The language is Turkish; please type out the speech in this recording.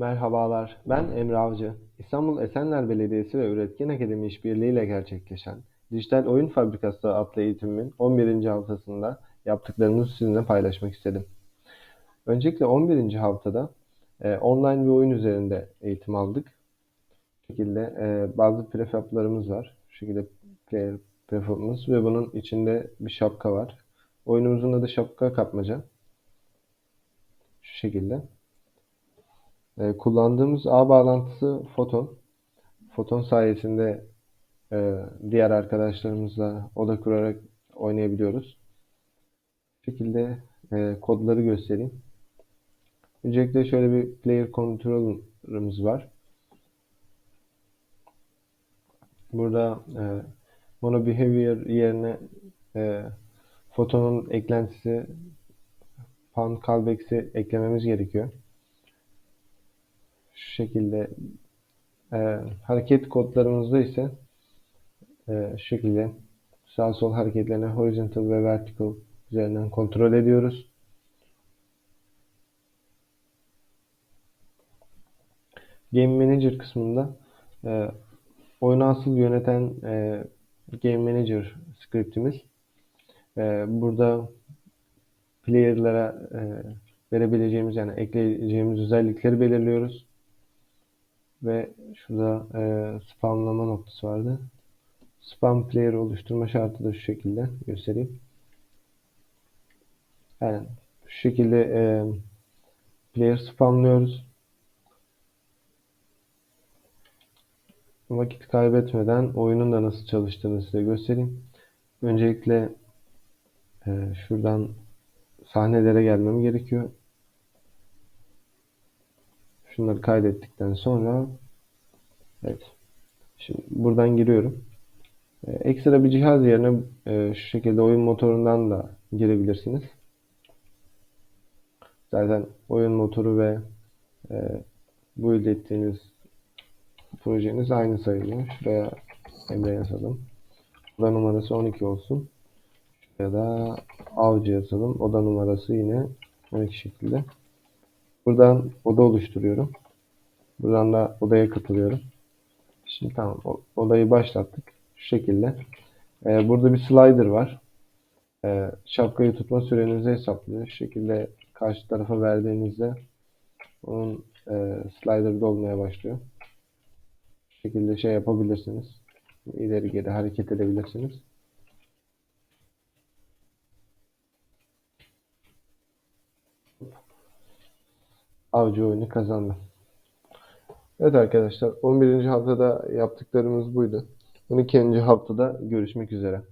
Merhabalar, ben Emre Avcı. İstanbul Esenler Belediyesi ve Üretken Akademi işbirliğiyle gerçekleşen Dijital Oyun Fabrikası adlı eğitimimin 11. haftasında yaptıklarımızı sizinle paylaşmak istedim. Öncelikle 11. haftada e, online bir oyun üzerinde eğitim aldık. Bu şekilde e, bazı prefablarımız var. Şu şekilde player prefabımız ve bunun içinde bir şapka var. Oyunumuzun adı şapka kapmaca. Şu şekilde. E, kullandığımız ağ bağlantısı Foton. Foton sayesinde e, diğer arkadaşlarımızla oda kurarak oynayabiliyoruz. Bu şekilde e, kodları göstereyim. Öncelikle şöyle bir player controller'ımız var. Burada e, mono behavior yerine e, fotonun eklentisi pan callback'i eklememiz gerekiyor. Şu şekilde e, hareket kodlarımızda ise e, şu şekilde sağ sol hareketlerini horizontal ve vertical üzerinden kontrol ediyoruz. Game Manager kısmında e, oyunu asıl yöneten e, Game Manager scriptimiz. E, burada player'lara e, verebileceğimiz yani ekleyeceğimiz özellikleri belirliyoruz. Ve şurada e, spamlama noktası vardı. Spam player oluşturma şartı da şu şekilde göstereyim. Yani şu şekilde e, player spamlıyoruz. Vakit kaybetmeden oyunun da nasıl çalıştığını size göstereyim. Öncelikle e, şuradan sahnelere gelmem gerekiyor. Şunları kaydettikten sonra evet. Şimdi buradan giriyorum. E, ekstra bir cihaz yerine e, şu şekilde oyun motorundan da girebilirsiniz. Zaten oyun motoru ve e, build ettiğiniz projeniz aynı sayılıyor. Şuraya Emre yazalım. Oda numarası 12 olsun. Ya da avcı yazalım. Oda numarası yine 12 şekilde. Buradan oda oluşturuyorum. Buradan da odaya katılıyorum. Şimdi tamam odayı başlattık. Şu şekilde. Ee, burada bir slider var. Ee, şapkayı tutma sürenizi hesaplıyor. Şu şekilde karşı tarafa verdiğinizde onun e, slider dolmaya başlıyor. Şu şekilde şey yapabilirsiniz. İleri geri hareket edebilirsiniz. Avcı oyunu kazandı. Evet arkadaşlar 11. haftada yaptıklarımız buydu. 12. haftada görüşmek üzere.